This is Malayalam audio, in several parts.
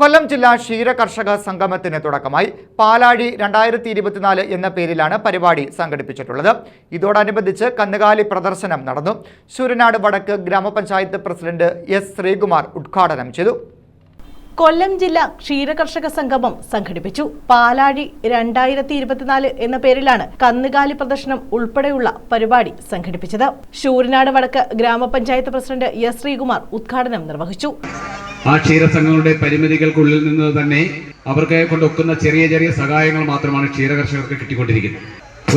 കൊല്ലം ജില്ലാ ക്ഷീര കർഷക സംഗമത്തിന് തുടക്കമായി പാലാഴി രണ്ടായിരത്തി ഇരുപത്തിനാല് എന്ന പേരിലാണ് പരിപാടി സംഘടിപ്പിച്ചിട്ടുള്ളത്. ഇതോടനുബന്ധിച്ച് കന്നുകാലി പ്രദർശനം നടന്നു. ശൂരനാട് വടക്ക് ഗ്രാമപഞ്ചായത്ത് പ്രസിഡന്റ് എസ് ശ്രീകുമാർ ഉദ്ഘാടനം ചെയ്തു. കൊല്ലം ജില്ലാ ക്ഷീരകർഷക സംഗമം സംഘടിപ്പിച്ചു. പാലാഴി രണ്ടായിരത്തി ഇരുപത്തിനാല് എന്ന പേരിലാണ് കന്നുകാലി പ്രദർശനം ഉൾപ്പെടെയുള്ള പരിപാടി സംഘടിപ്പിച്ചത്. ശൂരനാട് വടക്ക് ഗ്രാമപഞ്ചായത്ത് പ്രസിഡന്റ് എസ് ശ്രീകുമാർ ഉദ്ഘാടനം നിർവഹിച്ചു. ആ ക്ഷീരസംഘങ്ങളുടെ പരിമിതികൾക്കുള്ളിൽ നിന്ന് തന്നെ അവർക്ക് കൊണ്ടൊക്കുന്ന ചെറിയ ചെറിയ സഹായങ്ങൾ മാത്രമാണ് ക്ഷീരകർഷകർക്ക് കിട്ടിക്കൊണ്ടിരിക്കുന്നത്.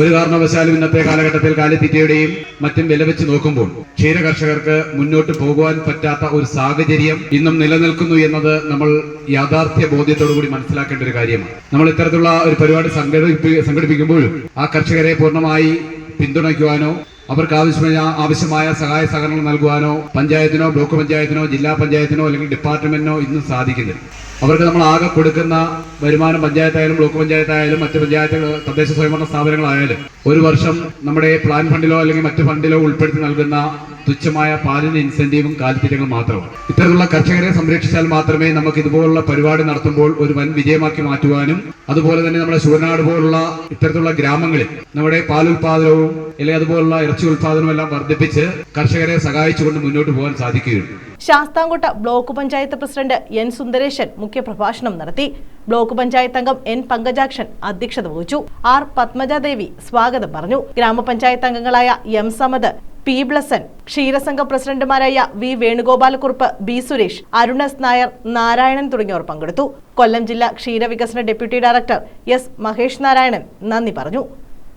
ഒരു കാരണവശാലും ഇന്നത്തെ കാലഘട്ടത്തിൽ കാലിത്തീറ്റയുടെയും മറ്റും വില വെച്ച് നോക്കുമ്പോൾ ക്ഷീരകർഷകർക്ക് മുന്നോട്ട് പോകുവാൻ പറ്റാത്ത ഒരു സാഹചര്യം ഇന്നും നിലനിൽക്കുന്നു എന്നത് നമ്മൾ യാഥാർത്ഥ്യ ബോധ്യത്തോടു കൂടി മനസ്സിലാക്കേണ്ട ഒരു കാര്യമാണ്. നമ്മൾ ഇത്തരത്തിലുള്ള ഒരു പരിപാടി സംഘടിപ്പി സംഘടിപ്പിക്കുമ്പോഴും ആ കർഷകരെ പൂർണമായി പിന്തുണയ്ക്കുവാനോ അവർക്ക് ആവശ്യമായ ആവശ്യമായ സഹായ സഹകരണം നൽകുവാനോ പഞ്ചായത്തിനോ ബ്ലോക്ക് പഞ്ചായത്തിനോ ജില്ലാ പഞ്ചായത്തിനോ അല്ലെങ്കിൽ ഡിപ്പാർട്ട്മെന്റിനോ ഇന്ന് സാധിക്കുന്നില്ല. അവർക്ക് നമ്മൾ ആകെ കൊടുക്കുന്ന വരുമാനം പഞ്ചായത്തായാലും ബ്ലോക്ക് പഞ്ചായത്തായാലും മറ്റ് പഞ്ചായത്ത് തദ്ദേശ സ്വയംഭരണ സ്ഥാപനങ്ങളായാലും ഒരു വർഷം നമ്മുടെ പ്ലാൻ ഫണ്ടിലോ അല്ലെങ്കിൽ മറ്റ് ഫണ്ടിലോ ഉൾപ്പെടുത്തി നൽകുന്ന തുച്ഛമായ പാലിന് ഇൻസെന്റീവും കാലിത്തീറ്റകളും മാത്രമാണ് ഇത്തരത്തിലുള്ള കർഷകരെ സംരക്ഷിച്ചാൽ മാത്രമേ നമുക്ക് ഇതുപോലുള്ള പരിപാടി നടത്തുമ്പോൾ ഒരു വൻ വിജയമാക്കി മാറ്റുവാനും അതുപോലെ തന്നെ നമ്മുടെ ശൂരനാട് പോലുള്ള ഇത്തരത്തിലുള്ള ഗ്രാമങ്ങളിൽ നമ്മുടെ പാലുൽപാദനവും അല്ലെങ്കിൽ അതുപോലുള്ള ഇറച്ചി ഉൽപാദനവും എല്ലാം വർദ്ധിപ്പിച്ച് കർഷകരെ സഹായിച്ചുകൊണ്ട് മുന്നോട്ട് പോകാൻ സാധിക്കുകയുള്ളൂ Sasthamkotta block panchayat president N Sundaresan മുഖ്യപ്രഭാഷണം നടത്തി. ബ്ലോക്ക് പഞ്ചായത്ത് അംഗം എൻ പങ്കജാക്ഷൻ അധ്യക്ഷത വഹിച്ചു. ആർ പത്മജാദേവി സ്വാഗതം പറഞ്ഞു. ഗ്രാമപഞ്ചായത്ത് അംഗങ്ങളായ എം സമദ് പി ബ്ലസൻ ക്ഷീരസംഘം പ്രസിഡന്റുമാരായ വി വേണുഗോപാലക്കുറുപ്പ് ബി സുരേഷ് അരുണസ് നായർ നാരായണൻ തുടങ്ങിയവർ പങ്കെടുത്തു. കൊല്ലം ജില്ലാ ക്ഷീരവികസന deputy director S Mahesh Narayanan നന്ദി പറഞ്ഞു.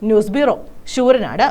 News bureau Sooranad